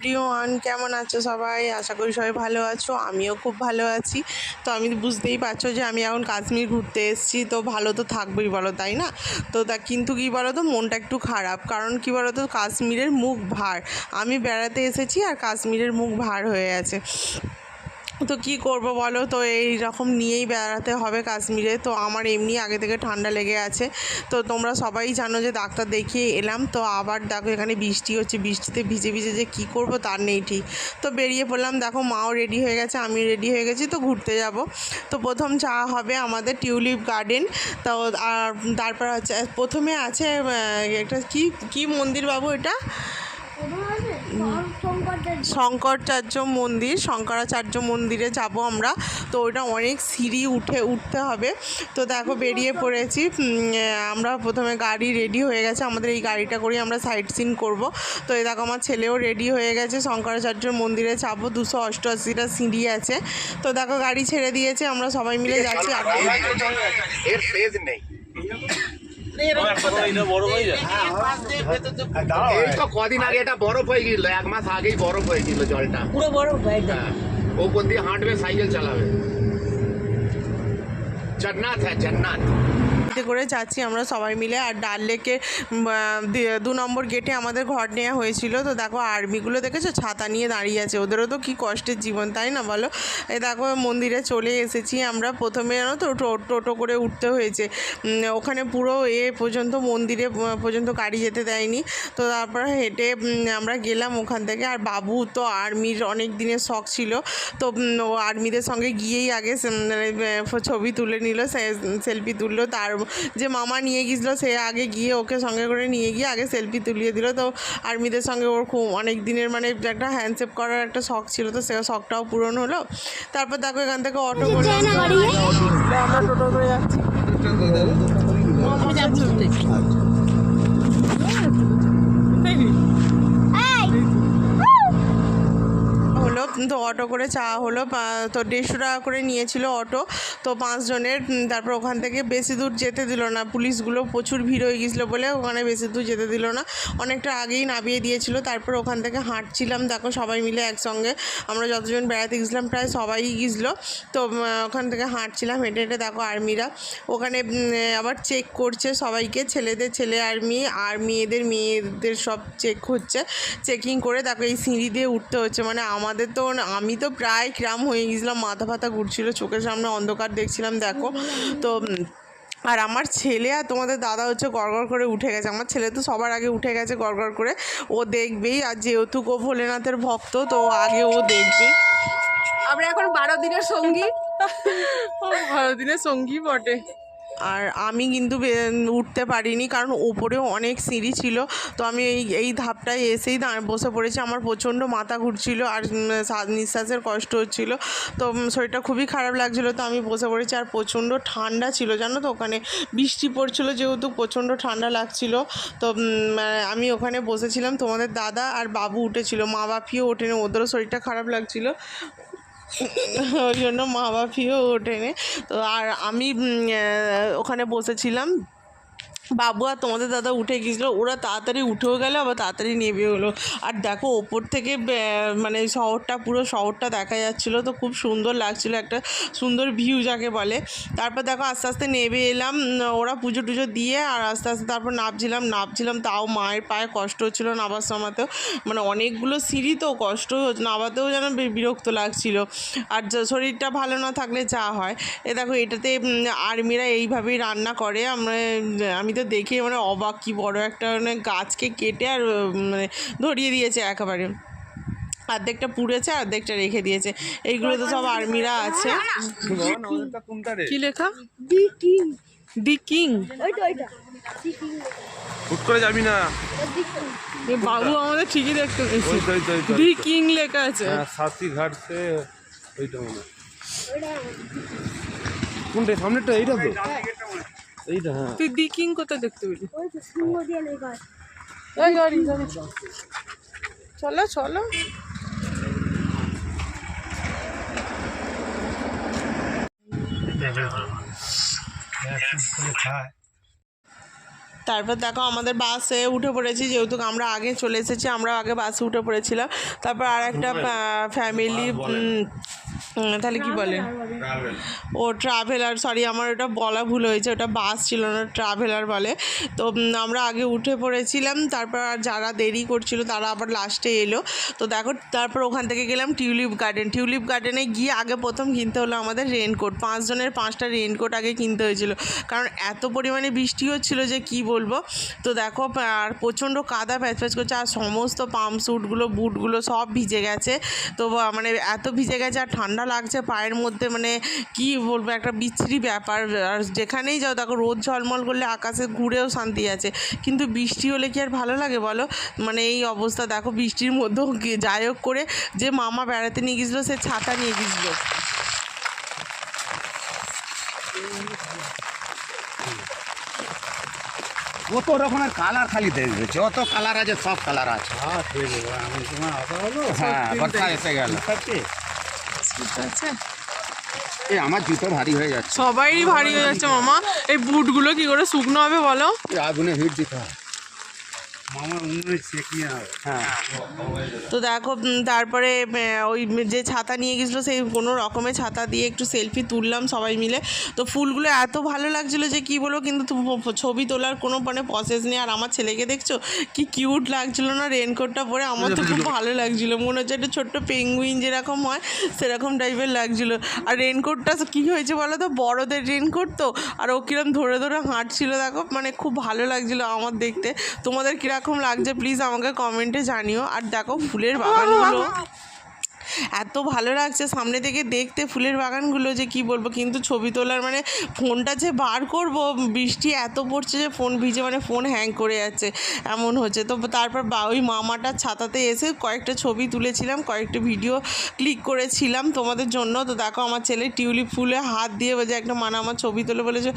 প্রিয়ন কেমন আছো সবাই? আশা করি সবাই ভালো আছো, আমিও খুব ভালো আছি। তো আমি বুঝতেই পারছ যে আমি এখন কাশ্মীর ঘুরতে এসেছি, তো ভালো তো থাকবোই বলো, তাই না? তো তা কিন্তু কী বলো তো মনটা একটু খারাপ। কারণ কী বলো তো কাশ্মীরের মুখ ভার। আমি বেড়াতে এসেছি আর কাশ্মীরের মুখ ভার হয়ে আছে তো কী করব বলো? তো এই রকম নিয়েই বেড়াতে হবে কাশ্মীরে। তো আমার এমনি আগে থেকে ঠান্ডা লেগে আছে। তো তোমরা সবাই জানো যে ডাক্তার দেখিয়ে এলাম। তো আবার দেখো এখানে বৃষ্টি হচ্ছে। বৃষ্টিতে ভিজে ভিজে যে কী করব তার নেই ঠিক। তো বেরিয়ে পড়লাম। দেখো মাও রেডি হয়ে গেছে, আমি রেডি হয়ে গেছি। তো ঘুরতে যাব। তো প্রথম চা হবে আমাদের টিউলিপ গার্ডেন। তো আর তারপর হচ্ছে, প্রথমে আছে একটা কি কি মন্দির বাবু এটা? শঙ্করাচার্য মন্দির, শঙ্করাচার্য মন্দিরে যাব আমরা। তো ওটা অনেক সিঁড়ি উঠে, উঠতে হবে। তো দেখো বেরিয়ে পড়েছি। আমরা প্রথমে গাড়ি রেডি হয়ে গেছে। আমাদের এই গাড়িটা করে আমরা সাইট সিন করব। তো এই দেখো আমার ছেলেও রেডি হয়ে গেছে। শঙ্করাচার্য মন্দিরে যাব। দুশো অষ্টআশিটা সিঁড়ি আছে। তো দেখো গাড়ি ছেড়ে দিয়েছে। আমরা সবাই মিলে যাচ্ছি। আর নেই। এই তো কদিন আগে এটা বরফ হয়ে গেছিল এক মাস আগেই বরফ হয়ে গেছিল জলটা। পুরো বরফ হ্যাঁ ওপর দিয়ে হাঁটবে সাইকেল চালাবে। জান্নাত হ্যাঁ জান্নাত গাড়িতে করে যাচ্ছি আমরা সবাই মিলে। আর ডাল লেকে দি- নম্বর গেটে আমাদের ঘর নেওয়া হয়েছিল। তো দেখো আর্মিগুলো দেখেছ? ছাতা নিয়ে দাঁড়িয়ে আছে। ওদেরও তো কী কষ্টের জীবন তাই না বলো? এ দেখো মন্দিরে চলে এসেছি আমরা। প্রথমে জানো তো টোটো করে উঠতে হয়েছে। ওখানে পুরো এ পর্যন্ত মন্দিরে পর্যন্ত গাড়ি যেতে দেয়নি। তো তারপর হেঁটে আমরা গেলাম ওখান থেকে। আর বাবু তো আর্মির অনেক দিনের শখ ছিল। তো আর্মিদের সঙ্গে গিয়েই আগে মানে, ছবি তুলে নিল সেলফি তুললো। তার যে মামা নিয়ে গিয়েছিল সে আগে গিয়ে ওকে সঙ্গে করে নিয়ে গিয়ে আগে সেলফি তুলিয়ে দিল। তো আর্মিদের সঙ্গে ওর খুব অনেক দিনের মানে একটা হ্যান্ডশেপ করার একটা শখ ছিল তো সে শখটাও পূরণ হলো। তারপর দেখো এখান থেকে অটো করে আমরা টোটো করে যাচ্ছি। তো অটো করে চা হলো তো দেড়শো টাকা করে নিয়েছিল অটো। তো পাঁচজনের তারপর ওখান থেকে বেশি দূর যেতে দিল না। পুলিশগুলো প্রচুর ভিড় হয়ে গিয়েছিল বলে ওখানে বেশি দূর যেতে দিল না। অনেকটা আগেই নামিয়ে দিয়েছিল, তারপর ওখান থেকে হাঁটছিলাম। দেখো সবাই মিলে একসঙ্গে, আমরা যতজন বেড়াতে গেছিলাম প্রায় সবাই গিয়েছিল। তো ওখান থেকে হাঁটছিলাম, হেঁটে হেঁটে দেখো আর্মিরা। ওখানে আবার চেক করছে সবাইকে, ছেলেদের ছেলে আর্মি আর মেয়েদের মেয়েদের সব চেক হচ্ছে। চেকিং করে দেখো এই সিঁড়ি দিয়ে উঠতে হচ্ছে। মানে আমাদের তো আমি তো প্রায় ক্রাম হয়ে গেছিলাম মাথা ফাথা ঘুরছিল চোখের সামনে অন্ধকার দেখছিলাম দেখো। তো আর আমার ছেলে আর তোমাদের দাদা হচ্ছে গড়গড় করে উঠে গেছে। আমার ছেলে তো সবার আগে উঠে গেছে গড়গড় করে। ও দেখবেই আর যেহেতু গো ভোলেনাথের ভক্ত তো আগে ও দেখবে। আমরা এখন বারো দিনের সঙ্গী। বারো দিনের সঙ্গী বটে। আর আমি কিন্তু উঠতে পারিনি কারণ ওপরেও অনেক সিঁড়ি ছিল। তো আমি এই এই ধাপটায় এসেই বসে পড়েছি। আমার প্রচণ্ড মাথা ঘুরছিল আর নিঃশ্বাসের কষ্ট হচ্ছিল। তো শরীরটা খুবই খারাপ লাগছিল। তো আমি বসে পড়েছি আর প্রচণ্ড ঠান্ডা ছিল। জানো তো ওখানে বৃষ্টি পড়ছিল যেহেতু প্রচণ্ড ঠান্ডা লাগছিল। তো আমি ওখানে বসেছিলাম। তোমাদের দাদা আর বাবু উঠেছিল। মা বাপিও ওঠেনি। ওদেরও শরীরটা খারাপ লাগছিল। ওই জন্য মা বাপিও ওঠেনি। তো আর আমি ওখানে বসেছিলাম। বাবু আর তোমাদের দাদা উঠে গিয়েছিল ওরা তাড়াতাড়ি উঠেও গেলো, আবার তাড়াতাড়ি নেমে হলো আর দেখো, ওপর থেকে মানে শহরটা, পুরো শহরটা দেখা যাচ্ছিল, তো খুব সুন্দর লাগছিল একটা সুন্দর ভিউ যাকে বলে। তারপর দেখো, আস্তে আস্তে নেমে এলাম ওরা পুজো টুজো দিয়ে, আর আস্তে আস্তে তারপর নামছিলাম নামছিলাম, তাও মায়ের পায়ে কষ্ট হচ্ছিল, নামার সময়তেও। মানে অনেকগুলো সিঁড়ি তো কষ্ট নামাতেও যেন বিরক্ত লাগছিল। আর শরীরটা ভালো না থাকলে যা হয়। এ দেখো, এটাতে আর্মিরা এইভাবেই রান্না করে, আমরা আমি তো দেখে মানে অবাক কি বড় একটা মানে গাছকে কেটে আর মানে ধরিয়ে দিয়েছে একেবারে। অর্ধেকটা পুড়েছে অর্ধেকটা রেখে দিয়েছে। এইগুলো তো সব আর্মিরা আছে। কি লেখা? The king. হুট করে যাবি না। বাবু আমাদের ঠিকই দেখতে পেয়েছে। দি কিং লেখা আছে। হ্যাঁ সাসি ঘাট সে ওইটা মনে কোনটা সামনেটা এইটা তো? হ্যাঁ। তুই দি কিং কোথায় দেখতে পেলি। গাড়ি চলো চলো। তারপর দেখো আমাদের বাসে উঠে পড়েছি যেহেতু আমরা আগে চলে এসেছি আমরা আগে বাসে উঠে পড়েছিলাম। তারপর আর একটা ফ্যামিলি তাহলে কি বলে? ও ট্রাভেলার সরি আমার ওটা বলা ভুল হয়েছে ওটা বাস ছিল না ট্রাভেলার বলে। তো আমরা আগে উঠে পড়েছিলাম তারপর আর যারা দেরি করছিল তারা আবার লাস্টে এলো। তো দেখো তারপর ওখান থেকে গেলাম টিউলিপ গার্ডেন টিউলিপ গার্ডেনে গিয়ে আগে প্রথম কিনতে হলো আমাদের রেনকোট পাঁচজনের পাঁচটা রেনকোট আগে কিনতে হয়েছিল। কারণ এত পরিমাণে বৃষ্টি হচ্ছিল যে কি বলব? তো দেখো আর প্রচণ্ড কাদা প্যাচ প্যাচ করছে আর সমস্ত পাম্প স্যুটগুলো বুটগুলো সব ভিজে গেছে। তো মানে এত ভিজে গেছে আর ঠান্ডা লাগছে পায়ের মধ্যে মানে কি বলব একটা বিচ্ছিরি ব্যাপার। আর যেখানেই যাও দেখো রোদ ঝলমল করলে আকাশে ঘুরেও শান্তি আছে। কিন্তু বৃষ্টি হলে কি আর ভালো লাগে বলো? মানে এই অবস্থা দেখো বৃষ্টির মধ্যেও যাই হোক করে যে মামা বেড়াতে নিয়ে গেছিল সে ছাতা নিয়ে গেছিল কত রকমের কালার খালি দেখবে যত কালার আছে সব কালার আছে। হ্যাঁ বর্ষা এসে গেল। আছে? এই আমার জুতো ভারী হয়ে যাচ্ছে। সবারই ভারী হয়ে যাচ্ছে মামা। এই বুটগুলো কি করে শুকনো হবে বলো? আগুনে হিট দিতে হয়। তো দেখো তারপরে ওই যে ছাতা নিয়ে গেছিল, সেই কোনো রকমের ছাতা দিয়ে একটু সেলফি তুললাম সবাই মিলে। তো ফুলগুলো এত ভালো লাগছিল যে, কি বলব, কিন্তু ছবি তোলার কোনো মানে প্রসেস নেই। আর আমার ছেলেকে দেখছ, কি কিউট লাগছিল না রেনকোটটা পরে? আমার তো খুব ভালো লাগছিল। মনে হচ্ছে একটা ছোট্ট পেঙ্গুইন যেরকম হয়, সেরকম টাইপের লাগছিল। আর রেনকোটটা কী হয়েছে বলো তো? বড়দের রেনকোট তো? আর ও কিরম ধরে ধরে হাঁটছিল, দেখো মানে খুব ভালো লাগছিল আমার দেখতে। তোমাদের কীরকম লাগছে প্লিজ আমাকে কমেন্টে জানিও। আর দেখো ফুলের বাগানগুলো। এত ভালো লাগছে সামনে থেকে দেখতে ফুলের বাগানগুলো যে কি বলব, কিন্তু ছবি তোলার মানে ফোনটা যে বার করব, বৃষ্টি এত পড়ছে যে ফোন ভিজে মানে ফোন হ্যাং করে যাচ্ছে, এমন হচ্ছে। তো তারপর বা ওই মামাটার ছাতাতে এসে কয়েকটা ছবি তুলেছিলাম, কয়েকটা ভিডিও ক্লিক করেছিলাম তোমাদের জন্য। তো দেখো আমার ছেলে টিউলিপ ফুলে হাত দিয়ে বলছে, একটা মানা আমার ছবি তোলে বলেছে।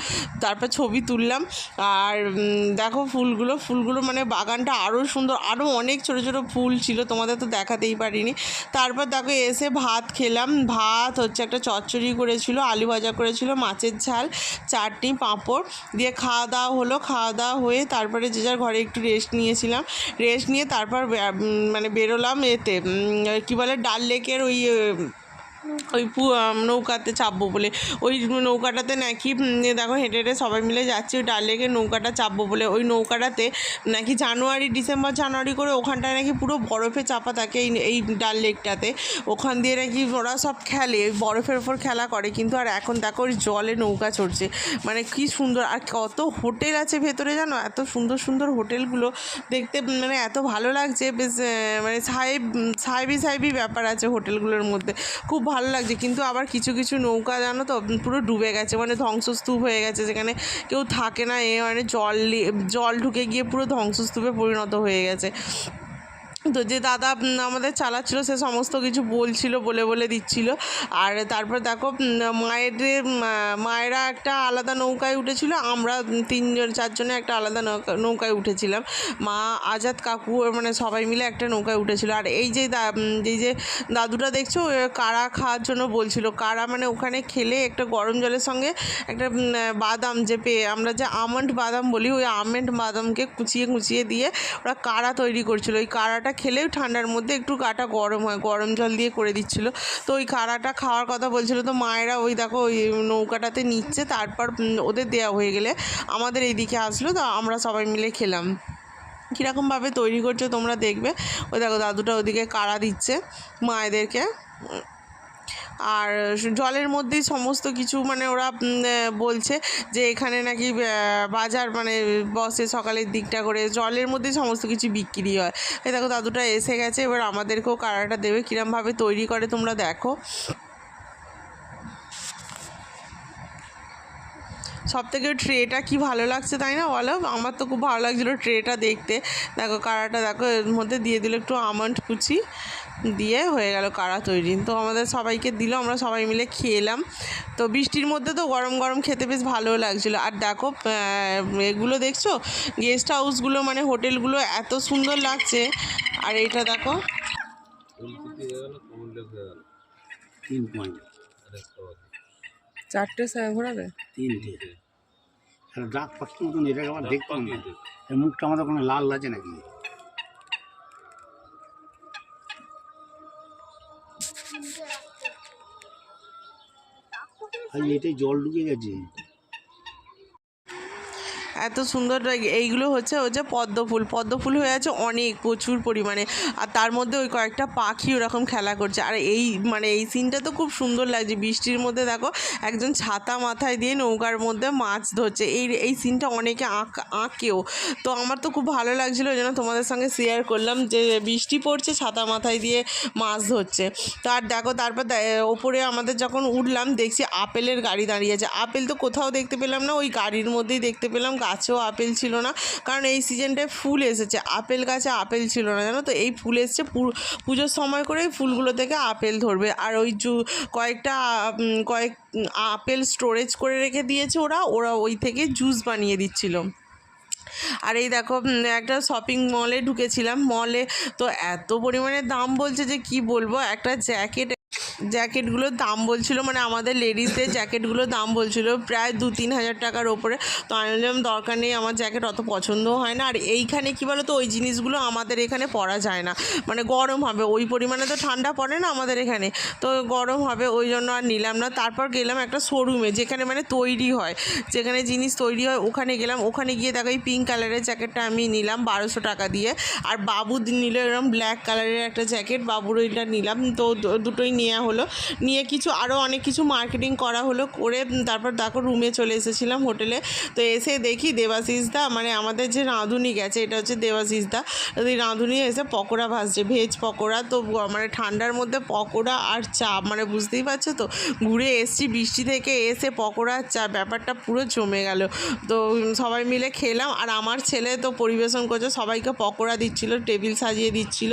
তারপর ছবি তুললাম আর দেখো ফুলগুলো ফুলগুলো মানে বাগানটা আরও সুন্দর আরও অনেক ছোটো ছোটো ফুল ছিল, তোমাদের তো দেখাতেই পারিনি। তারপর দেখো এসে ভাত খেলাম। ভাত হচ্ছে একটা চচ্চড়ি করেছিল, আলু ভাজা করেছিল, মাছের ঝাল, চাটনি, পাঁপড়। দিয়ে খাওয়া দাওয়া হলো, খাওয়া দাওয়া হয়ে তারপরে যে যার ঘরে একটু রেস্ট নিয়েছিলাম। রেস্ট নিয়ে তারপর মানে বেরোলাম এতে। কি বলে ডাল লেকের ওই ওই নৌকাতে চাপবো বলে। ওই নৌকাটাতে নাকি দেখো হেঁটে হেঁটে সবাই মিলে যাচ্ছি, ওই ডাল লেকের নৌকাটা চাপবো বলে। ওই নৌকাটাতে নাকি জানুয়ারি, ডিসেম্বর, জানুয়ারি করে ওখানটায় নাকি পুরো বরফে চাপা থাকে এই এই ডাল লেকটাতে। ওখান দিয়ে নাকি ওরা সব খেলে বরফের ওপর খেলা করে। কিন্তু আর এখন দেখো ওই জলে নৌকা চড়ছে। মানে কি সুন্দর, আর কত হোটেল আছে ভেতরে জানো? এত সুন্দর সুন্দর হোটেলগুলো দেখতে মানে এত ভালো লাগছে। বেশ মানে সাহেব, সাহেবি সাহেবি ব্যাপার আছে হোটেলগুলোর মধ্যে। খুব ভালো লাগছে, কিন্তু আবার কিছু কিছু নৌকা জানো তো, পুরো ডুবে গেছে মানে ধ্বংসস্তূপ হয়ে গেছে, যেখানে কেউ থাকে না, এ মানে জল জল ঢুকে গিয়ে পুরো ধ্বংসস্তূপে পরিণত হয়ে গেছে। তো যে দাদা আমাদের চালাচ্ছিল সে সমস্ত কিছু বলছিল বলে বলে দিচ্ছিল। আর তারপর দেখো উম, মায়েদের মায়েরা একটা আলাদা নৌকায় উঠেছিল আমরা তিনজন চারজনে একটা আলাদা নৌকা নৌকায় উঠেছিলাম। মা আজাদ কাকু মানে সবাই মিলে একটা নৌকায় উঠেছিল। আর এই যে এই যে দাদুটা দেখছ কাড়া খাওয়ার জন্য বলছিল। কারা মানে ওখানে খেলে একটা গরম জলের সঙ্গে একটা বাদাম যে পেয়ে আমরা যে আমন্ড বাদাম বলি ওই আমন্ড বাদামকে কুচিয়ে কুচিয়ে দিয়ে ওরা কারা তৈরি করছিল। ওই কাড়াটা খেলেও ঠান্ডার মধ্যে একটু গাটা গরম হয়, গরম জল দিয়ে করে দিচ্ছিল। তো ওই কাড়াটা খাওয়ার কথা বলছিল। তো মায়েরা ওই দেখো, ওই নৌকাটাতে নিচ্ছে, তারপর ওদের দেওয়া হয়ে গেলে আমাদের এইদিকে আসলো। তো আমরা সবাই মিলে খেলাম। কীরকমভাবে তৈরি করছ তোমরা দেখবে। ওই দেখো দাদুটা ওদিকে কাড়া দিচ্ছে মায়েদেরকে। আর জলের মধ্যেই সমস্ত কিছু মানে ওরা বলছে যে এখানে নাকি বাজার মানে বসে সকালের দিকটা করে জলের মধ্যেই সমস্ত কিছু বিক্রি হয়। দেখো দাদুটা এসে গেছে, এবার আমাদেরকেও কারাটা দেবে কীরমভাবে তৈরি করে তোমরা দেখো। সব থেকে ট্রেটা কি ভালো লাগছে তাই না বলো? আমার তো খুব ভালো লাগছিল ট্রেটা দেখতে। দেখো কারাটা, দেখো এর মধ্যে দিয়ে দিল একটু আমন্ড কুচি। দিয়ে হয়ে গেল কাড়া তৈরি। তো আমাদের সবাইকে দিল, আমরা সবাই মিলে খেলাম। তো বৃষ্টির মধ্যে তো গরম গরম খেতে বেশ ভালোও লাগছিল। আর দেখো এগুলো দেখছ? গেস্ট হাউসগুলো মানে হোটেলগুলো এত সুন্দর লাগছে। আর এটা দেখো। চারটে ঘোরাবে তিনটে। ডাক মতন এটাকে আবার দেখতাম মুখটা আমাদের কোনো লাল আছে নাকি? এটাই জল ঢুকে গেছে। এত সুন্দর এইগুলো হচ্ছে হচ্ছে পদ্ম ফুল। পদ্ম ফুল হয়ে আছে অনেক, প্রচুর পরিমাণে। আর তার মধ্যে ওই কয়েকটা পাখি ওরকম খেলা করছে। আর এই মানে এই সিনটা তো খুব সুন্দর লাগছে। বৃষ্টির মধ্যে দেখো, একজন ছাতা মাথায় দিয়ে নৌকার মধ্যে মাছ ধরছে। এই এই সিনটা অনেকে আঁক, আঁকেও। তো আমার তো খুব ভালো লাগছিল ওই জন্য তোমাদের সঙ্গে শেয়ার করলাম যে বৃষ্টি পড়ছে, ছাতা মাথায় দিয়ে মাছ ধরছে। তো আর দেখো, তারপর ওপরে আমাদের যখন উঠলাম, দেখছি আপেলের গাড়ি দাঁড়িয়ে আছে। আপেল তো কোথাও দেখতে পেলাম না, ওই গাড়ির মধ্যেই দেখতে পেলাম। গাছেও আপেল ছিল না। কারণ এই সিজনটায় ফুল এসেছে। আপেল গাছে আপেল ছিল না, জানো তো? এই ফুল এসছে পুজোর সময় করে ফুলগুলো থেকে আপেল ধরবে। আর ওই জু, কয়েকটা কয়েক, আপেল স্টোরেজ করে রেখে দিয়েছে ওরা ওরা ওই থেকে জুস বানিয়ে দিচ্ছিল। আর এই দেখো একটা শপিং মলে ঢুকেছিলাম। মলে তো এত পরিমাণে দাম বলছে যে কি বলব? একটা জ্যাকেট জ্যাকেটগুলোর দাম বলছিল মানে আমাদের লেডিসদের জ্যাকেটগুলোর দাম বলছিল প্রায় দু তিন হাজার টাকার ওপরে। তো আমি বললাম, দরকার নেই, আমার জ্যাকেট অত পছন্দও হয় না। আর এইখানে কী বলো তো ওই জিনিসগুলো আমাদের এখানে পরা যায় না। মানে গরম হবে, ওই পরিমাণে তো ঠান্ডা পড়ে না আমাদের এখানে। তো গরম হবে, ওই জন্য আর নিলাম না। তারপর গেলাম একটা শোরুমে যেখানে মানে তৈরি হয়। যেখানে জিনিস তৈরি হয়, ওখানে গেলাম। ওখানে গিয়ে দেখো, এই পিঙ্ক কালারের জ্যাকেটটা আমি নিলাম বারোশো টাকা দিয়ে। আর বাবু নিল এরকম ব্ল্যাক কালারের একটা জ্যাকেট, বাবুর ওইটা নিলাম। তো দুটোই নেওয়া হলো। নিয়ে কিছু আরও অনেক কিছু মার্কেটিং করা হলো, করে তারপর দেখো রুমে চলে এসেছিলাম হোটেলে তো এসে দেখি দেবাশিস দা মানে আমাদের যে রাঁধুনি গেছে, এটা হচ্ছে দেবাশিস দা ওই রাঁধুনি এসে পকোড়া ভাজছে ভেজ পকোড়া। তো মানে ঠান্ডার মধ্যে পকোড়া আর চা মানে বুঝতেই পারছ তো? ঘুরে এসছি, বৃষ্টি থেকে এসে পকোড়া আর চা, ব্যাপারটা পুরো জমে গেল। তো সবাই মিলে খেলাম, আর আমার ছেলে তো পরিবেশন করছে, সবাইকে পকোড়া দিচ্ছিল, টেবিল সাজিয়ে দিচ্ছিল।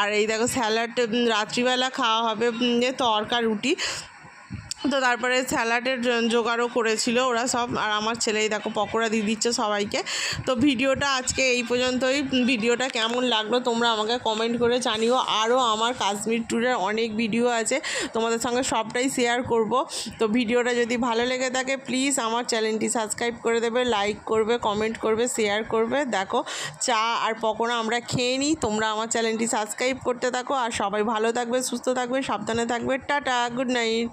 আর এই দেখো স্যালাড রাত্রিবেলা খাওয়া হবে তরকা রুটি তো তারপরে স্যালাডের জোগাড়ও করেছিল ওরা সব, আর আমার ছেলেই দেখো পকোড়া দিয়ে দিচ্ছে সবাইকে। তো ভিডিওটা আজকে এই পর্যন্তই। ভিডিওটা কেমন লাগল তোমরা আমাকে কমেন্ট করে জানিও। আরও আমার কাশ্মীর ট্যুরের অনেক ভিডিও আছে, তোমাদের সঙ্গে সবটাই শেয়ার করব। তো ভিডিওটা যদি ভালো লেগে থাকে প্লিজ আমার চ্যানেলটি সাবস্ক্রাইব করে দেবে লাইক করবে কমেন্ট করবে শেয়ার করবে। দেখো, চা আর পকোড়া আমরা খেয়ে নিই। তোমরা আমার চ্যানেলটি সাবস্ক্রাইব করতে থাকো। আর সবাই ভালো থাকবে, সুস্থ থাকবে, সাবধানে থাকবে। Tata good night